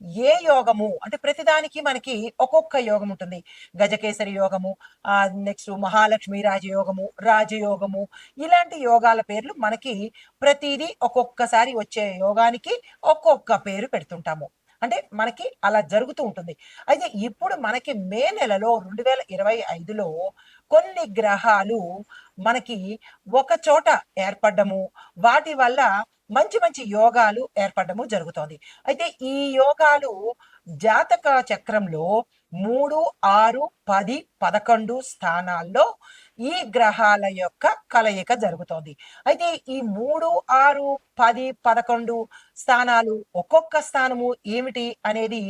ఏ యోగము? అంటే ప్రతిదానికి మనకి ఒక్కొక్క యోగం ఉంటుంది. గజకేసరి యోగము ఆ నెక్స్ట్ మహాలక్ష్మి రాజయోగము రాజయోగము ఇలాంటి యోగాల పేర్లు మనకి ప్రతిదీ ఒక్కొక్కసారి వచ్చే యోగానికి ఒక్కొక్క పేరు పెడుతుంటాము. అంటే మనకి అలా జరుగుతూ ఉంటుంది. అయితే ఇప్పుడు మనకి మే నెలలో రెండు వేల ఇరవై ఐదులో కొన్ని గ్రహాలు మనకి ఒక చోట ఏర్పడము వాటి వల్ల మంచి మంచి యోగాలు ఏర్పడము జరుగుతోంది. అయితే ఈ యోగాలు జాతక చక్రంలో మూడు ఆరు పది పదకొండు స్థానాల్లో ఈ గ్రహాల యొక్క కలయిక జరుగుతోంది. అయితే ఈ మూడు ఆరు పది పదకొండు స్థానాలు ఒక్కొక్క స్థానము ఏమిటి అనేది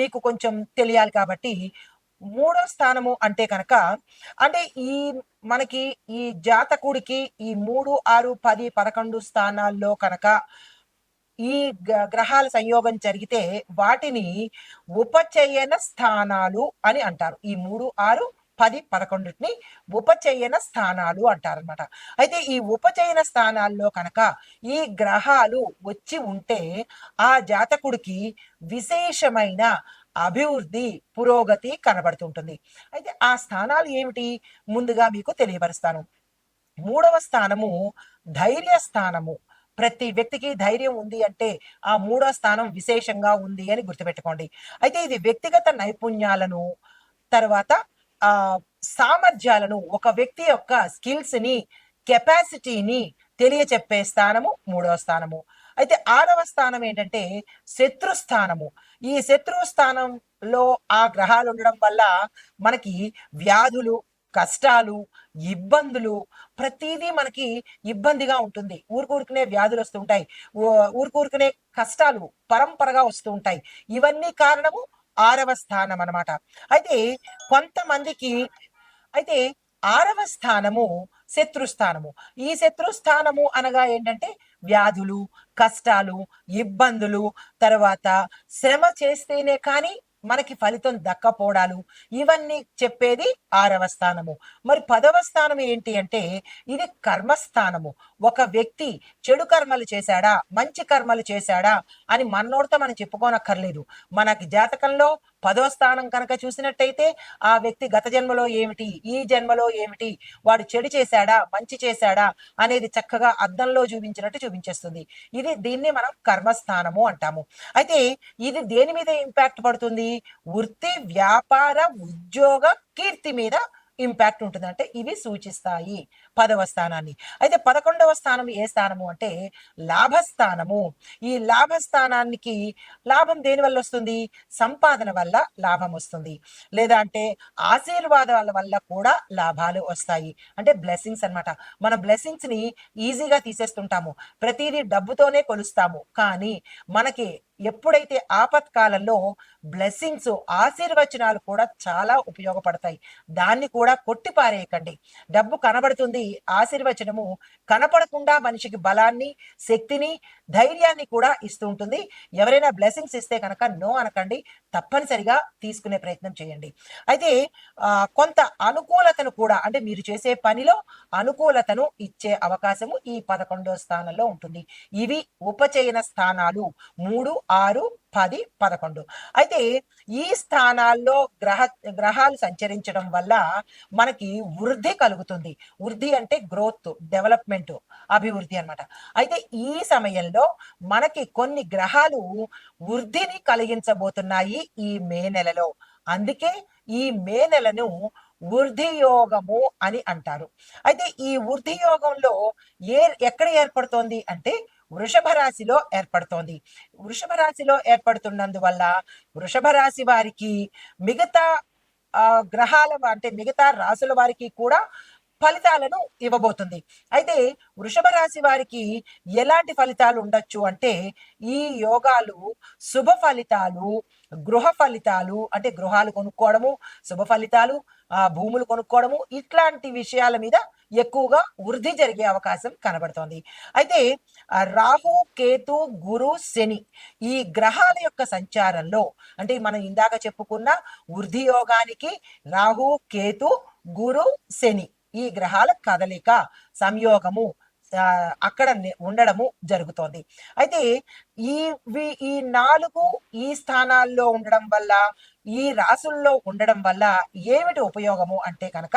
మీకు కొంచెం తెలియాలి కాబట్టి మూడో స్థానము అంటే కనుక అంటే ఈ మనకి ఈ జాతకుడికి ఈ మూడు ఆరు పది పదకొండు స్థానాల్లో కనుక ఈ గ్రహాల సంయోగం జరిగితే వాటిని ఉపచయన స్థానాలు అని అంటారు. ఈ మూడు ఆరు పది పదకొండుని ఉపచయన స్థానాలు అంటారనమాట అయితే ఈ ఉపచయన స్థానాల్లో కనుక ఈ గ్రహాలు వచ్చి ఉంటే ఆ జాతకుడికి విశేషమైన అభివృద్ధి పురోగతి కనబడుతుంటుంది. అయితే ఆ స్థానాలు ఏమిటి? ముందుగా మీకు తెలియపరుస్తాను. మూడవ స్థానము ధైర్య స్థానము. ప్రతి వ్యక్తికి ధైర్యం ఉంది అంటే ఆ మూడో స్థానం విశేషంగా ఉంది అని గుర్తుపెట్టుకోండి. అయితే ఇది వ్యక్తిగత నైపుణ్యాలను తర్వాత ఆ సామర్థ్యాలను ఒక వ్యక్తి యొక్క స్కిల్స్ని కెపాసిటీని తెలియచెప్పే స్థానము మూడవ స్థానము. అయితే ఆరవ స్థానం ఏంటంటే శత్రు స్థానము. ఈ శత్రు స్థానంలో ఆ గ్రహాలు ఉండడం వల్ల మనకి వ్యాధులు కష్టాలు ఇబ్బందులు ప్రతిదీ మనకి ఇబ్బందిగా ఉంటుంది. ఊరుకూరుకునే వ్యాధులు వస్తుంటాయి ఊ- ఊరుకూరుకునే కష్టాలు పరంపరగా వస్తూ ఉంటాయి. ఇవన్నీ కారణము ఆరవ స్థానం అన్నమాట. అయితే కొంతమందికి అయితే ఆరవ స్థానము శత్రుస్థానము ఈ శత్రుస్థానము అనగా ఏంటంటే వ్యాధులు కష్టాలు ఇబ్బందులు తర్వాత శ్రమ చేస్తేనే కానీ మనకి ఫలితం దక్కపోవడాలు ఇవన్నీ చెప్పేది ఆరవ స్థానము. మరి పదవ స్థానం ఏంటి అంటే ఇది కర్మస్థానము. ఒక వ్యక్తి చెడు కర్మలు చేశాడా? మంచి కర్మలు చేశాడా? అని మనోడితో మనం చెప్పుకోనక్కర్లేదు. మనకి జాతకంలో పదో స్థానం కనుక చూసినట్టయితే ఆ వ్యక్తి గత జన్మలో ఏమిటి? ఈ జన్మలో ఏమిటి? వాడు చెడు చేశాడా? మంచి చేశాడా? అనేది చక్కగా అద్దంలో చూపించినట్టు చూపించేస్తుంది. ఇది దీన్ని మనం కర్మస్థానము అంటాము. అయితే ఇది దేని మీద ఇంపాక్ట్ పడుతుంది? వృత్తి వ్యాపార ఉద్యోగ కీర్తి మీద ఇంపాక్ట్ ఉంటుంది అంటే ఇవి సూచిస్తాయి. పదవ స్థానాన్ని. అయితే పదకొండవ స్థానం ఏ స్థానము అంటే లాభస్థానము. ఈ లాభస్థానానికి లాభం దేని వల్ల వస్తుంది? సంపాదన వల్ల లాభం వస్తుంది. లేదా అంటే ఆశీర్వాదాల వల్ల కూడా లాభాలు వస్తాయి. అంటే బ్లెస్సింగ్స్ అన్నమాట. మన బ్లెస్సింగ్స్ని ఈజీగా తీసేస్తుంటాము. ప్రతిదీ డబ్బుతోనే కొలుస్తాము. కానీ మనకి ఎప్పుడైతే ఆపత్కాలంలో బ్లెస్సింగ్స్ ఆశీర్వచనాలు కూడా చాలా ఉపయోగపడతాయి. దాన్ని కూడా కొట్టిపారేయకండి. డబ్బు కనబడుతుంది ఆశీర్వచనము కనపడకుండా మనిషికి బలాన్ని శక్తిని ధైర్యాన్ని కూడా ఇస్తూ ఉంటుంది. ఎవరైనా బ్లెస్సింగ్స్ ఇస్తే కనుక నో అనకండి. తప్పనిసరిగా తీసుకునే ప్రయత్నం చేయండి. అయితే కొంత అనుకూలతను కూడా అంటే మీరు చేసే పనిలో అనుకూలతను ఇచ్చే అవకాశము ఈ పదకొండో స్థానంలో ఉంటుంది. ఇవి ఉపచయన స్థానాలు. మూడు ఆరు పది పదకొండు. అయితే ఈ స్థానాల్లో గ్రహ గ్రహాలు సంచరించడం వల్ల మనకి వృద్ధి కలుగుతుంది. వృద్ధి అంటే గ్రోత్ డెవలప్మెంట్ అభివృద్ధి అన్నమాట. అయితే ఈ సమయంలో మనకి కొన్ని గ్రహాలు వృద్ధిని కలిగించబోతున్నాయి ఈ మే నెలలో. అందుకే ఈ మే నెలను వృద్ధి యోగము అని అంటారు. అయితే ఈ వృద్ధి యోగంలో ఏ ఎక్కడ ఏర్పడుతోంది అంటే వృషభ రాశిలో ఏర్పడుతోంది. వృషభ రాశిలో ఏర్పడుతున్నందువల్ల వృషభ రాశి వారికి మిగతా గ్రహాల అంటే మిగతా రాసుల వారికి కూడా ఫలితాలను ఇవ్వబోతుంది. అయితే వృషభ రాశి వారికి ఎలాంటి ఫలితాలు ఉండొచ్చు అంటే ఈ యోగాలు శుభ ఫలితాలు గృహ ఫలితాలు అంటే గృహాలు కొనుక్కోవడము శుభ ఫలితాలు ఆ భూములు కొనుక్కోవడము ఇట్లాంటి విషయాల మీద ఎక్కువగా వృద్ధి జరిగే అవకాశం కనబడుతోంది. అయితే రాహు కేతు గురు శని ఈ గ్రహాల యొక్క సంచారంలో అంటే మనం ఇందాక చెప్పుకున్న వృద్ధి యోగానికి రాహు కేతు గురు శని ఈ గ్రహాల కదలిక సంయోగము అక్కడ ఉండడము జరుగుతోంది. అయితే ఈ వి- ఈ నాలుగు ఈ స్థానాల్లో ఉండడం వల్ల ఈ రాసుల్లో ఉండడం వల్ల ఏమిటి ఉపయోగము అంటే కనుక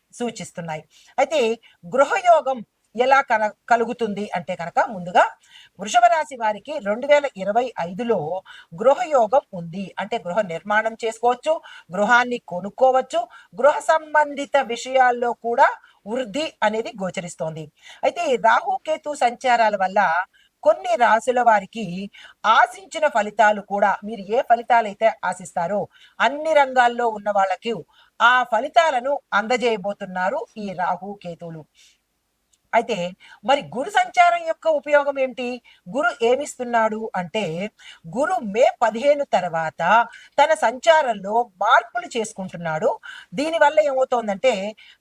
సూచిస్తున్నాయి. అయితే గృహయోగం ఎలా కల కలుగుతుంది అంటే కనుక ముందుగా వృషభ రాశి వారికి రెండు వేల ఇరవై ఐదులో గృహయోగం ఉంది. అంటే గృహ నిర్మాణం చేసుకోవచ్చు గృహాన్ని కొనుక్కోవచ్చు గృహ సంబంధిత విషయాల్లో కూడా వృద్ధి అనేది గోచరిస్తోంది. అయితే రాహుకేతు సంచారాల వల్ల కొన్ని రాసుల వారికి ఆశించిన ఫలితాలు కూడా మీరు ఏ ఫలితాలు అయితే ఆశిస్తారో అన్ని రంగాల్లో ఉన్న వాళ్ళకి ఆ ఫలితాలను అందజేయబోతున్నారు ఈ రాహు కేతువులు. అయితే మరి గురు సంచారం యొక్క ఉపయోగం ఏంటి? గురు ఏమిస్తున్నాడు అంటే గురు మే పదిహేను తర్వాత తన సంచారంలో మార్పులు చేసుకుంటున్నాడు. దీనివల్ల ఏమవుతోందంటే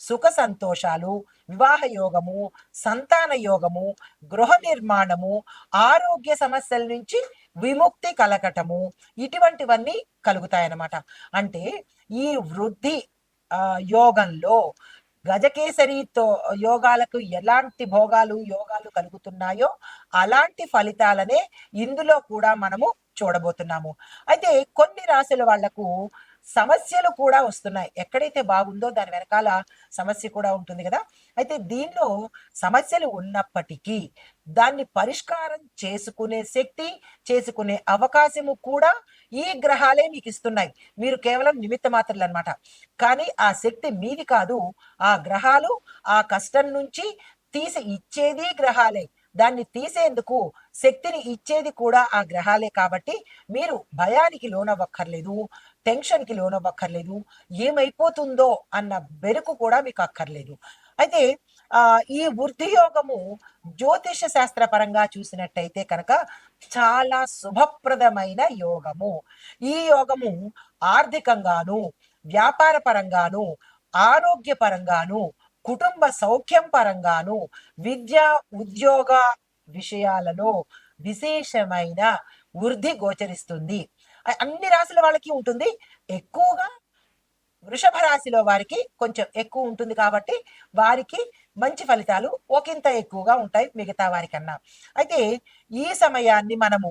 సుఖ సంతోషాలు వివాహ యోగము సంతాన యోగము గృహ నిర్మాణము ఆరోగ్య సమస్యల నుంచి విముక్తి కలగటము ఇటువంటివన్నీ కలుగుతాయన్నమాట. అంటే ఈ వృద్ధి ఆ, యోగంలో గజకేసరితో యోగాలకు ఎలాంటి భోగాలు యోగాలు కలుగుతున్నాయో అలాంటి ఫలితాలనే ఇందులో కూడా మనము చూడబోతున్నాము. అయితే కొన్ని రాశుల వాళ్ళకు సమస్యలు కూడా వస్తున్నాయి. ఎక్కడైతే బాగుందో దాని వెనకాల సమస్య కూడా ఉంటుంది కదా. అయితే దీనిలో సమస్యలు ఉన్నప్పటికీ దాన్ని పరిష్కారం చేసుకునే శక్తి చేసుకునే అవకాశము కూడా ఈ గ్రహాలే మీకు ఇస్తున్నాయి. మీరు కేవలం నిమిత్త మాత్రలు అనమాట కానీ ఆ శక్తి మీది కాదు. ఆ గ్రహాలు ఆ కష్టం నుంచి తీసి ఇచ్చేది గ్రహాలే. దాన్ని తీసేందుకు శక్తిని ఇచ్చేది కూడా ఆ గ్రహాలే కాబట్టి మీరు భయానికి లోనవ్వక్కర్లేదు. టెన్షన్కి లోనవ్వక్కర్లేదు. ఏమైపోతుందో అన్న బెరుకు కూడా మీకు అక్కర్లేదు అయితే ఈ వృద్ధి యోగము జ్యోతిష శాస్త్ర పరంగా చూసినట్టయితే కనుక చాలా శుభప్రదమైన యోగము. ఈ యోగము ఆర్థికంగాను వ్యాపార పరంగాను ఆరోగ్య పరంగాను కుటుంబ సౌఖ్యం పరంగాను విద్య ఉద్యోగ విషయాలలో విశేషమైన వృద్ధి గోచరిస్తుంది. అన్ని రాశుల వాళ్ళకి ఉంటుంది. ఎక్కువగా వృషభ రాశిలో వారికి కొంచెం ఎక్కువ ఉంటుంది కాబట్టి వారికి మంచి ఫలితాలు ఒకంత ఎక్కువగా ఉంటాయి మిగతా వారికన్నా. అయితే ఈ సమయాన్ని మనము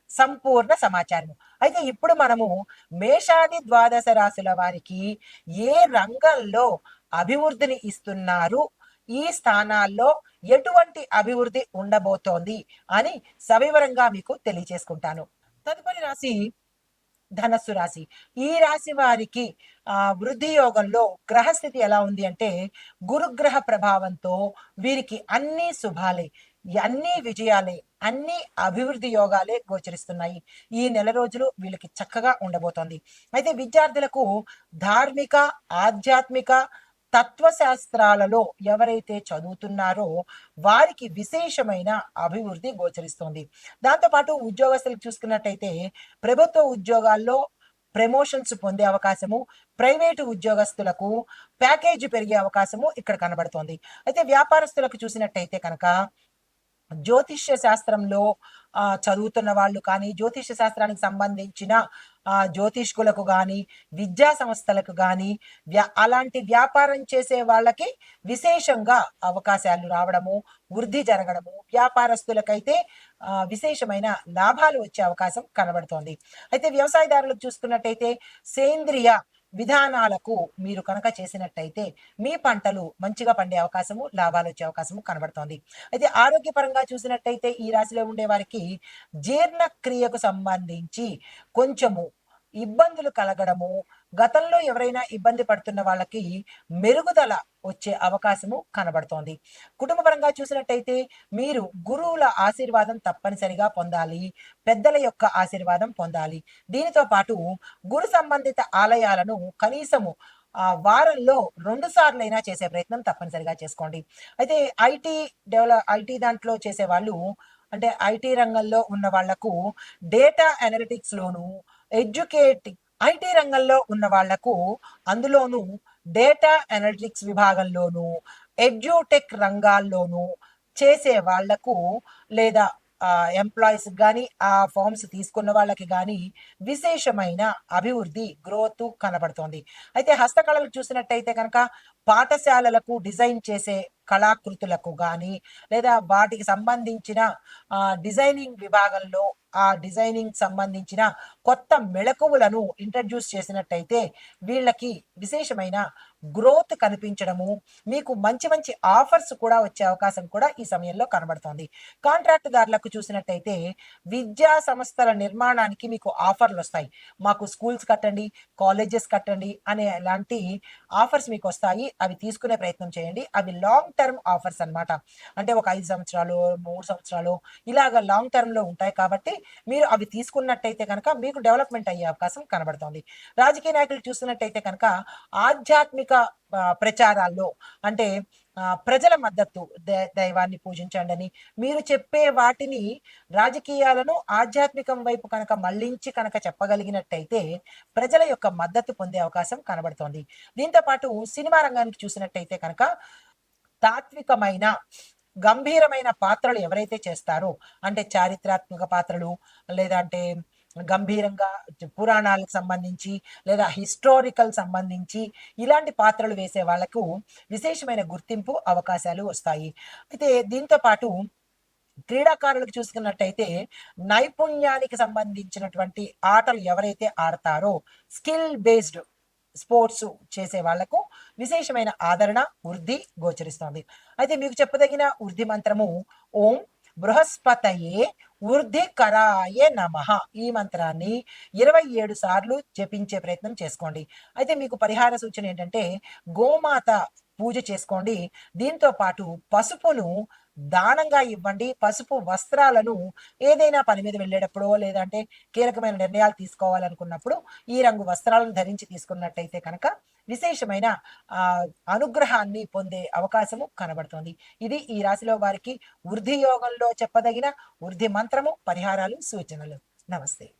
సంపూర్ణ సమాచారం అయితే ఇప్పుడు మనము మేషాది ద్వాదశ రాశుల వారికి ఏ రంగంలో అభివృద్ధిని ఇస్తున్నారు? ఈ స్థానాల్లో ఎటువంటి అభివృద్ధి ఉండబోతోంది? అని సవివరంగా మీకు తెలియజేసుకుంటాను. తదుపరి రాశి ధనస్సు రాశి. ఈ రాశి వారికి ఆ వృద్ధి యోగంలో గ్రహస్థితి ఎలా ఉంది అంటే గురుగ్రహ ప్రభావంతో వీరికి అన్ని శుభాలే అన్ని విజయాలే అన్ని అభివృద్ధి యోగాలే గోచరిస్తున్నాయి. ఈ నెల రోజులు వీళ్ళకి చక్కగా ఉండబోతోంది. అయితే విద్యార్థులకు ధార్మిక ఆధ్యాత్మిక తత్వశాస్త్రాలలో ఎవరైతే చదువుతున్నారో వారికి విశేషమైన అభివృద్ధి గోచరిస్తుంది. దాంతోపాటు ఉద్యోగస్తులకు చూసుకున్నట్టయితే ప్రభుత్వ ఉద్యోగాల్లో ప్రమోషన్స్ పొందే అవకాశము ప్రైవేటు ఉద్యోగస్తులకు ప్యాకేజీ పెరిగే అవకాశము ఇక్కడ కనబడుతోంది. అయితే వ్యాపారస్తులకు చూసినట్టయితే కనుక జ్యోతిష్య శాస్త్రంలో ఆ, చదువుతున్న వాళ్ళు కానీ జ్యోతిష్య శాస్త్రానికి సంబంధించిన ఆ, జ్యోతిష్కులకు కానీ విద్యా సంస్థలకు కానీ వ్యా అలాంటి వ్యాపారం చేసే వాళ్ళకి విశేషంగా అవకాశాలు రావడము వృద్ధి జరగడము వ్యాపారస్తులకైతే ఆ, విశేషమైన లాభాలు వచ్చే అవకాశం కనబడుతోంది. అయితే వ్యవసాయదారులకు చూసుకున్నట్టయితే సేంద్రియ విధానాలకు మీరు కనుక చేసినట్టయితే మీ పంటలు మంచిగా పండే అవకాశము లాభాలు వచ్చే అవకాశము కనబడుతోంది. అయితే ఆరోగ్యపరంగా చూసినట్టయితే ఈ రాశిలో ఉండే వారికి జీర్ణక్రియకు సంబంధించి కొంచెము ఇబ్బందులు కలగడము గతంలో ఎవరైనా ఇబ్బంది పడుతున్న వాళ్ళకి మెరుగుదల వచ్చే అవకాశము కనబడుతోంది. కుటుంబపరంగా చూసినట్టయితే మీరు గురువుల ఆశీర్వాదం తప్పనిసరిగా పొందాలి. పెద్దల యొక్క ఆశీర్వాదం పొందాలి. దీనితో పాటు గురు సంబంధిత ఆలయాలను కనీసము ఆ వారంలో రెండు సార్లైనా చేసే ప్రయత్నం తప్పనిసరిగా చేసుకోండి. అయితే ఐటీ డెవలప్ ఐటీ దాంట్లో చేసే వాళ్ళు అంటే ఐటీ రంగంలో ఉన్న వాళ్ళకు డేటా అనలిటిక్స్ లోను ఎడ్యుకేట్ ఐటీ రంగంలో ఉన్న వాళ్ళకు అందులోనూ డేటా అనలిటిక్స్ విభాగంలోను ఎడ్యూటెక్ రంగాల్లోనూ చేసే వాళ్ళకు లేదా ఎంప్లాయీస్ కానీ ఆ ఫార్మ్స్ తీసుకున్న వాళ్ళకి కానీ విశేషమైన అభివృద్ధి గ్రోత్ కనబడుతోంది. అయితే హస్తకళలు చూసినట్టయితే కనుక పాఠశాలలకు డిజైన్ చేసే కళాకృతులకు కానీ లేదా వాటికి సంబంధించిన డిజైనింగ్ విభాగంలో ఆ డిజైనింగ్ సంబంధించిన కొత్త మెళకువలను ఇంట్రడ్యూస్ చేసినట్టయితే వీళ్ళకి విశేషమైన గ్రోత్ కనిపించడము మీకు మంచి మంచి ఆఫర్స్ కూడా వచ్చే అవకాశం కూడా ఈ సమయంలో కనబడుతోంది. కాంట్రాక్ట్ దారులకు చూసినట్టయితే విద్యా సంస్థల నిర్మాణానికి మీకు ఆఫర్లు వస్తాయి. మాకు స్కూల్స్ కట్టండి కాలేజెస్ కట్టండి అనే లాంటి ఆఫర్స్ మీకు వస్తాయి. అవి తీసుకునే ప్రయత్నం చేయండి. అవి లాంగ్ టర్మ్ ఆఫర్స్ అన్నమాట. అంటే ఒక ఐదు సంవత్సరాలు మూడు సంవత్సరాలు ఇలాగ లాంగ్ టర్మ్లో ఉంటాయి కాబట్టి మీరు అవి తీసుకున్నట్టయితే కనుక మీకు డెవలప్మెంట్ అయ్యే అవకాశం కనబడుతోంది. రాజకీయ నాయకులు చూస్తున్నట్టయితే కనుక ఆధ్యాత్మిక ప్రచారాల్లో అంటే ప్రజల మద్దతు దైవాన్ని పూజించండి అని మీరు చెప్పే వాటిని రాజకీయాలను ఆధ్యాత్మికం వైపు కనుక మళ్ళించి కనుక చెప్పగలిగినట్టయితే ప్రజల యొక్క మద్దతు పొందే అవకాశం కనబడుతోంది. దీంతో పాటు సినిమా రంగానికి చూసినట్టయితే కనుక తాత్వికమైన గంభీరమైన పాత్రలు ఎవరైతే చేస్తారో అంటే చారిత్రాత్మక పాత్రలు లేదంటే గంభీరంగా పురాణాలకు సంబంధించి లేదా హిస్టారికల్ సంబంధించి ఇలాంటి పాత్రలు వేసే వాళ్ళకు విశేషమైన గుర్తింపు అవకాశాలు వస్తాయి. అయితే దీంతో పాటు క్రీడాకారులకు చూసుకున్నట్టయితే నైపుణ్యానికి సంబంధించినటువంటి ఆటలు ఎవరైతే ఆడతారో స్కిల్ బేస్డ్ స్పోర్ట్స్ చేసే వాళ్ళకు విశేషమైన ఆదరణ వృద్ధి గోచరిస్తోంది. అయితే మీకు చెప్పదగిన వృద్ధి మంత్రము ఓం బృహస్పతయే వృద్ధి కరాయ నమః. ఈ మంత్రాన్ని ఇరవై ఏడు సార్లు జపించే ప్రయత్నం చేసుకోండి. అయితే మీకు పరిహార సూచన ఏంటంటే గోమాత పూజ చేసుకోండి. దీంతో పాటు పసుపును దానంగా ఇవ్వండి. పసుపు వస్త్రాలను ఏదైనా పని మీద వెళ్ళేటప్పుడు లేదంటే కీలకమైన నిర్ణయాలు తీసుకోవాలనుకున్నప్పుడు ఈ రంగు వస్త్రాలను ధరించి తీసుకున్నట్టయితే కనుక విశేషమైన ఆ అనుగ్రహాన్ని పొందే అవకాశము కనబడుతుంది. ఇది ఈ రాశిలో వారికి వృద్ధి యోగంలో చెప్పదగిన వృద్ధి మంత్రము పరిహారాలు సూచనలు. నమస్తే.